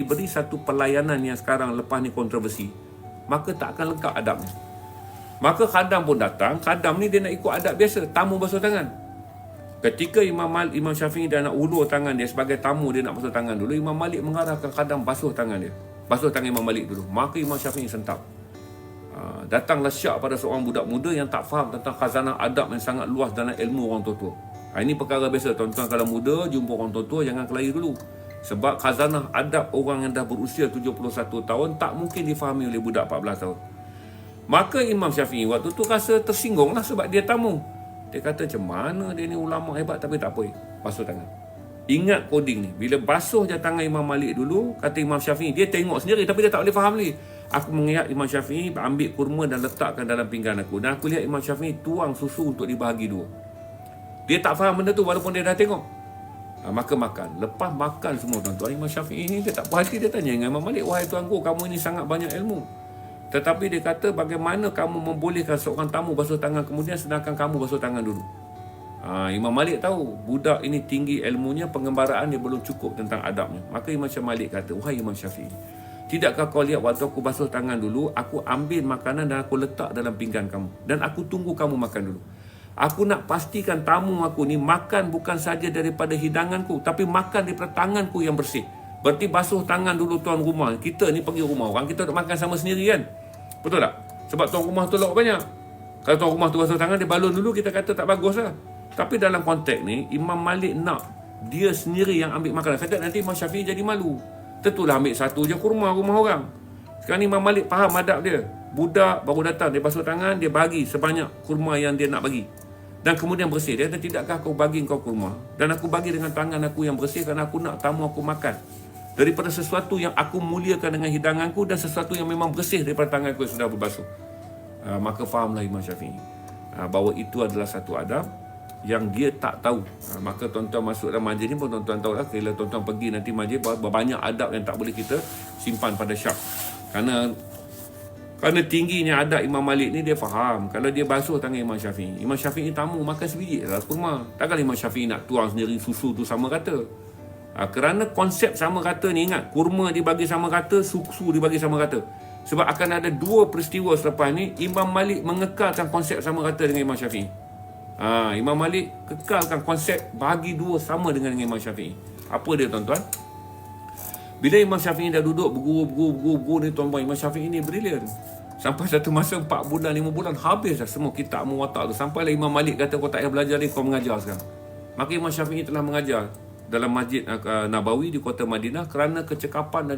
diberi satu pelayanan yang sekarang lepas ni kontroversi, maka tak akan lengkap adabnya. Maka khadam pun datang, khadam ni dia nak ikut adab biasa, tamu basuh tangan. Ketika Imam Malik, Imam Syafi'i dah nak ulur tangan dia sebagai tamu dia nak basuh tangan dulu, Imam Malik mengarahkan khadam basuh tangan dia. Basuh tangan Imam Malik dulu. Maka Imam Syafi'i sentap. Ha, datanglah syak pada seorang budak muda yang tak faham tentang khazanah adab yang sangat luas dalam ilmu orang tua-tua. Ha, ini perkara biasa tuan-tuan kalau muda jumpa orang tua-tua jangan kelahi dulu. Sebab khazanah adab orang yang dah berusia 71 tahun tak mungkin difahami oleh budak 14 tahun. Maka Imam Syafi'i waktu tu rasa tersinggung lah sebab dia tamu. Dia kata macam mana dia ni ulama hebat tapi tak apa. Basuh tangan. Ingat coding ni. Bila basuh je tangan Imam Malik dulu, kata Imam Syafi'i, dia tengok sendiri tapi dia tak boleh faham lagi. Aku mengingat Imam Syafi'i ambil kurma dan letakkan dalam pinggan aku. Dan aku lihat Imam Syafi'i tuang susu untuk dibahagi dua. Dia tak faham benda tu walaupun dia dah tengok. Ha, maka makan. Lepas makan semua tuan-tuan Imam Syafi'i ni dia tak puas hati dia tanya dengan Imam Malik, "Wahai tuanku, kamu ini sangat banyak ilmu." Tetapi dia kata, "Bagaimana kamu membolehkan seorang tamu basuh tangan kemudian sedangkan kamu basuh tangan dulu?" Ha, Imam Malik tahu budak ini tinggi ilmunya, pengembaraan dia belum cukup tentang adabnya. Maka Imam Malik kata, "Wahai Imam Syafi'i, tidakkah kau lihat waktu aku basuh tangan dulu, aku ambil makanan dan aku letak dalam pinggan kamu dan aku tunggu kamu makan dulu." Aku nak pastikan tamu aku ni makan bukan saja daripada hidanganku tapi makan daripada tanganku yang bersih. Berarti basuh tangan dulu tuan rumah. Kita ni pergi rumah orang, kita nak makan sama sendiri kan? Betul tak? Sebab tuan rumah tu lauk banyak. Kalau tuan rumah tu basuh tangan, dia balun dulu, kita kata tak bagus lah. Tapi dalam konteks ni, Imam Malik nak dia sendiri yang ambil makanan. Kata nanti Imam Syafi'i jadi malu. Tentulah ambil satu je kurma rumah orang. Sekarang ni Imam Malik faham adab dia. Budak baru datang, dia basuh tangan, dia bagi sebanyak kurma yang dia nak bagi dan kemudian bersih. Dia kata, tidakkah kau bagi kau kurma? Dan aku bagi dengan tangan aku yang bersih kerana aku nak tamu aku makan. Daripada sesuatu yang aku muliakan dengan hidanganku dan sesuatu yang memang bersih daripada tangan aku yang sudah berbasuh. Uh, maka fahamlah Imam Syafi'i. Uh, bahawa itu adalah satu adab yang dia tak tahu. Uh, maka tuan-tuan masuk dalam majlis ni pun tuan-tuan tahu lah. Bila tuan-tuan pergi nanti majlis, banyak adab yang tak boleh kita simpan pada syak. Kerana kerana tingginya adab Imam Malik ni dia faham kalau dia basuh tangan Imam Syafi'i. Imam Syafi'i tamu makan sebiji lah kurma. Takkan Imam Syafi'i nak tuang sendiri susu tu sama kata. Ha, kerana konsep sama kata ni ingat kurma dibagi sama kata, susu dibagi sama kata. Sebab akan ada dua peristiwa selepas ni Imam Malik mengekalkan konsep sama kata dengan Imam Syafi'i. Ha, Imam Malik kekalkan konsep bagi dua sama dengan, dengan Imam Syafi'i. Apa dia tuan-tuan? Bila Imam Syafi'i dah duduk berguru, berguru, berguru, berguru ni tuan-tuan, Imam Syafi'i ni brilian. Sampai satu masa 4 bulan, 5 bulan, habis dah semua kitab muwatak tu. Sampailah Imam Malik kata kau tak payah belajar ni, kau mengajar sekarang. Maka Imam Syafi'i telah mengajar dalam masjid uh, Nabawi di kota Madinah kerana kecekapan dan